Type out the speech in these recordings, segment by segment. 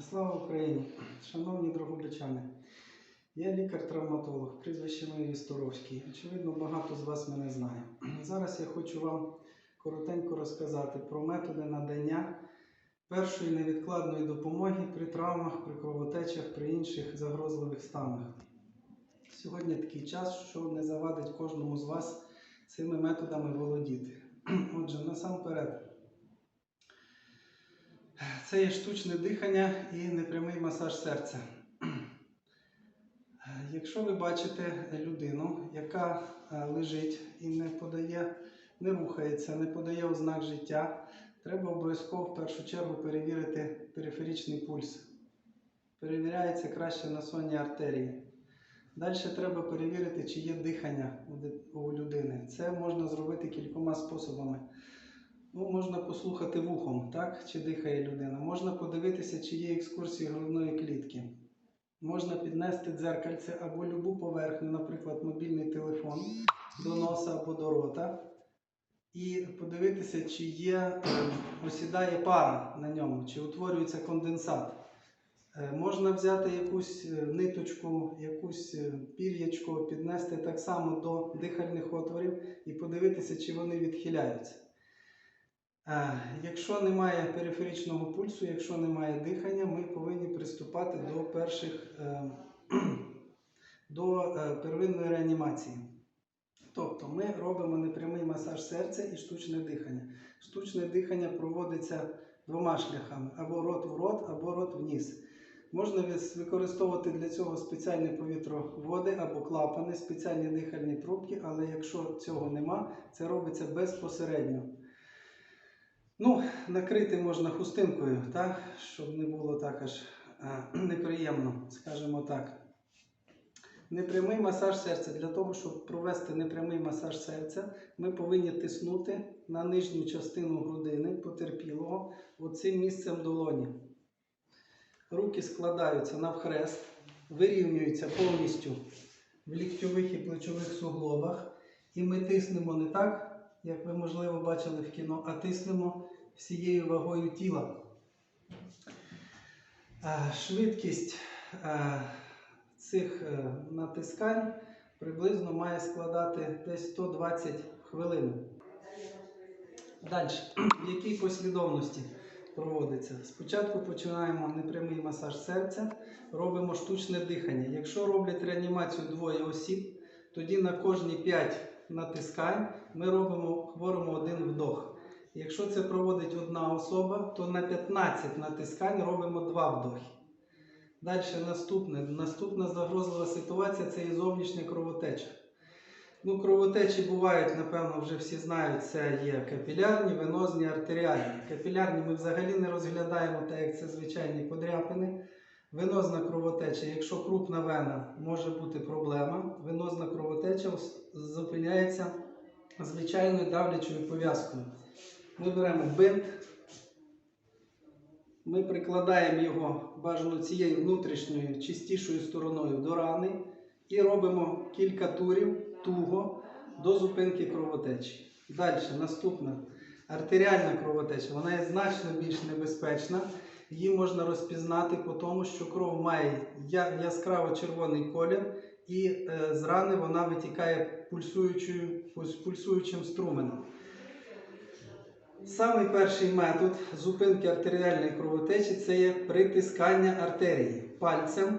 Слава Україні! Шановні дрогобичани, я лікар-травматолог, прізвище моє Вісторовський. Очевидно, багато з вас мене знає. Зараз я хочу вам коротенько розказати про методи надання першої невідкладної допомоги при травмах, при кровотечах, при інших загрозливих станах. Сьогодні такий час, що не завадить кожному з вас цими методами володіти. Отже, насамперед. Це є штучне дихання і непрямий масаж серця. Якщо ви бачите людину, яка е, лежить і не подає, не рухається, не подає ознак життя, треба обов'язково в першу чергу перевірити периферичний пульс. Перевіряється краще на сонні артерії. Далі треба перевірити, чи є дихання у людини. Це можна зробити кількома способами. Ну, можна послухати вухом, так? чи дихає людина. Можна подивитися, чи є екскурсії грудної клітки. Можна піднести дзеркальце або любу поверхню, наприклад, мобільний телефон до носа або до рота. І подивитися, чи є, е, осідає пара на ньому, чи утворюється конденсат. Е, Можна взяти якусь е, ниточку, якусь пір'ячко, піднести так само до дихальних отворів і подивитися, чи вони відхиляються. Якщо немає периферичного пульсу, якщо немає дихання, ми повинні приступати до перших е, до е, первинної реанімації. Тобто ми робимо непрямий масаж серця і штучне дихання. Штучне дихання проводиться двома шляхами: або рот в рот, або рот в ніс. Можна використовувати для цього спеціальні повітроводи або клапани, спеціальні дихальні трубки, але якщо цього нема, це робиться безпосередньо. Ну, накрити можна хустинкою, так? щоб не було так аж е, неприємно, скажімо так. Непрямий масаж серця. Для того, щоб провести непрямий масаж серця, ми повинні тиснути на нижню частину грудини потерпілого оцим місцем долоні. Руки складаються навхрест, вирівнюються повністю в ліктьових і плечових суглобах. І ми тиснемо не так, як ви, можливо, бачили в кіно, а тиснемо всією вагою тіла. Е, Швидкість е, цих е, натискань приблизно має складати десь 120 хвилин. Далі, в якій послідовності проводиться? Спочатку починаємо непрямий масаж серця, робимо штучне дихання. Якщо роблять реанімацію двоє осіб, тоді на кожні 5 натискань ми робимо хворому один вдох. Якщо це проводить одна особа, то на 15 натискань робимо два вдохи. Далі наступне. Наступна загрозлива ситуація це і зовнішня кровотеча. Ну, кровотечі бувають, напевно, вже всі знають, це є капілярні, венозні, артеріальні. Капілярні ми взагалі не розглядаємо, так як це звичайні подряпини. Венозна кровотеча, якщо крупна вена, може бути проблема. Венозна кровотеча зупиняється звичайною давлячою пов'язкою. Ми беремо бинт, ми прикладаємо його бажано цією внутрішньою чистішою стороною до рани і робимо кілька турів туго до зупинки кровотечі. Далі, наступна артеріальна кровотеча. Вона є значно більш небезпечна. Її можна розпізнати по тому, що кров має яскраво червоний колір, і е, з рани вона витікає пульсуючим струменем. Самий перший метод зупинки артеріальної кровотечі це є притискання артерії пальцем,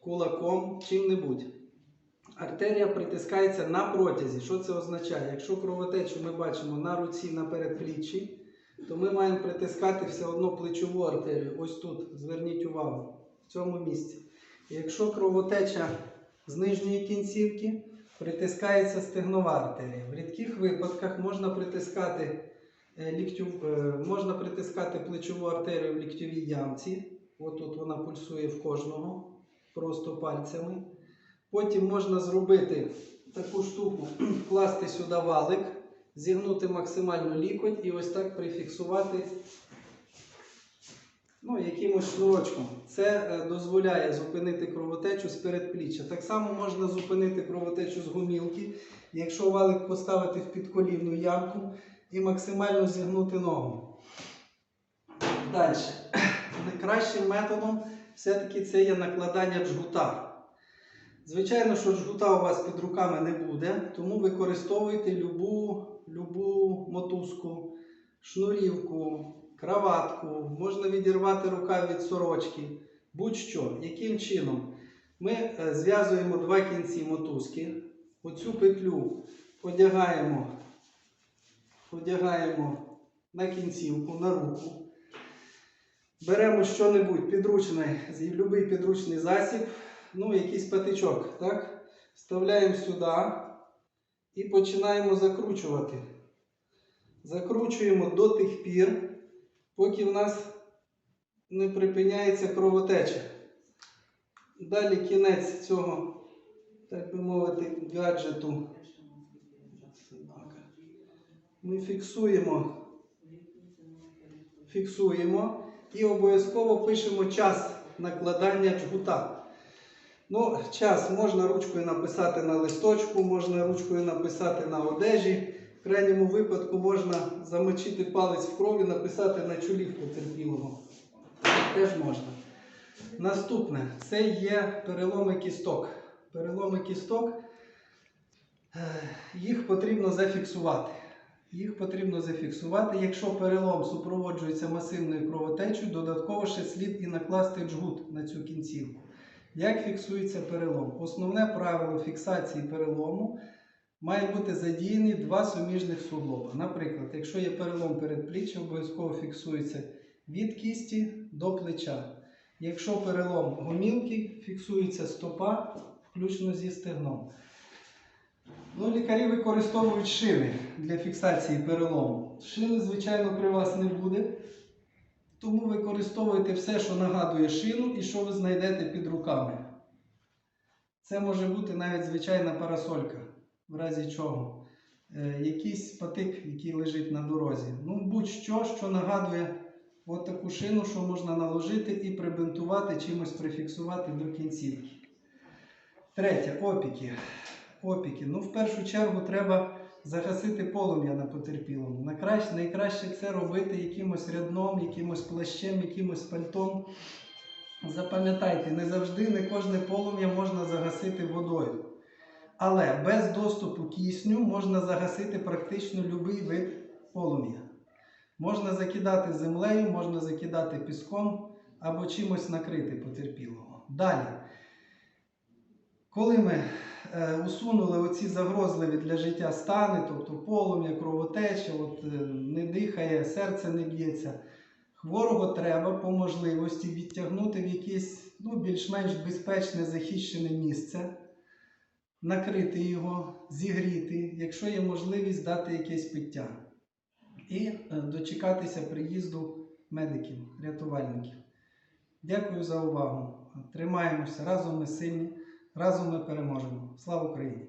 кулаком, чим-небудь. Артерія притискається на протязі. Що це означає? Якщо кровотечу ми бачимо на руці на передпліччі, то ми маємо притискати все одно плечову артерію. Ось тут, зверніть увагу, в цьому місці. І якщо кровотеча з нижньої кінцівки, притискається стегнова артерія. В рідких випадках можна притискати е, ліктю, е, можна притискати плечову артерію в ліктьовій ямці. Отут вона пульсує в кожного, просто пальцями. Потім можна зробити таку штуку, вкласти сюди валик, зігнути максимально лікоть і ось так прифіксувати ну, якимось шнурочком. Це е, дозволяє зупинити кровотечу з передпліччя. Так само можна зупинити кровотечу з гумілки, якщо валик поставити в підколівну ямку і максимально зігнути ногу. Далі. найкращим методом все-таки це є накладання джгута. Звичайно, що джгута у вас під руками не буде, тому використовуйте любу, любу мотузку, шнурівку, краватку, можна відірвати рукав від сорочки, будь-що. Яким чином? Ми е, зв'язуємо два кінці мотузки, оцю петлю одягаємо, одягаємо на кінцівку, на руку. Беремо що-небудь підручний, будь-який підручний засіб, ну, якийсь патичок, так? Вставляємо сюди і починаємо закручувати. Закручуємо до тих пір, поки в нас не припиняється кровотеча. Далі кінець цього, так би мовити, гаджету. Ми фіксуємо, фіксуємо і обов'язково пишемо час накладання джгута. Ну, час можна ручкою написати на листочку, можна ручкою написати на одежі. В крайньому випадку можна замочити палець в крові, написати на чолі потерпілого. Теж можна. Наступне це є переломи кісток. Переломи кісток, е, їх потрібно зафіксувати. Їх потрібно зафіксувати. Якщо перелом супроводжується масивною кровотечею, додатково ще слід і накласти джгут на цю кінцівку. Як фіксується перелом? Основне правило фіксації перелому має бути задіяні два суміжних суглоба. Наприклад, якщо є перелом передпліччя, обов'язково фіксується від кісті до плеча. Якщо перелом гомілки, фіксується стопа, включно зі стегном. Ну, лікарі використовують шини для фіксації перелому. Шини, звичайно, при вас не буде. Тому використовуйте все, що нагадує шину і що ви знайдете під руками. Це може бути навіть звичайна парасолька, в разі чого. Е, якийсь патик, який лежить на дорозі. Ну, будь-що, що нагадує от таку шину, що можна наложити і прибинтувати, чимось прифіксувати до кінцівки. Третє опіки. Опіки. Ну, в першу чергу треба загасити полум'я на потерпілому. Найкраще, найкраще це робити якимось рядном, якимось плащем, якимось пальтом. Запам'ятайте, не завжди не кожне полум'я можна загасити водою. Але без доступу кисню можна загасити практично будь-який вид полум'я. Можна закидати землею, можна закидати піском або чимось накрити потерпілого. Далі. Коли ми усунули оці загрозливі для життя стани, тобто полум'я, кровотеча, от, е, не дихає, серце не б'ється, хворого треба по можливості відтягнути в якесь ну, більш-менш безпечне захищене місце, накрити його, зігріти, якщо є можливість дати якесь пиття. І е, дочекатися приїзду медиків, рятувальників. Дякую за увагу. Тримаємося разом ми сильні. Разом ми переможемо. Слава Україні!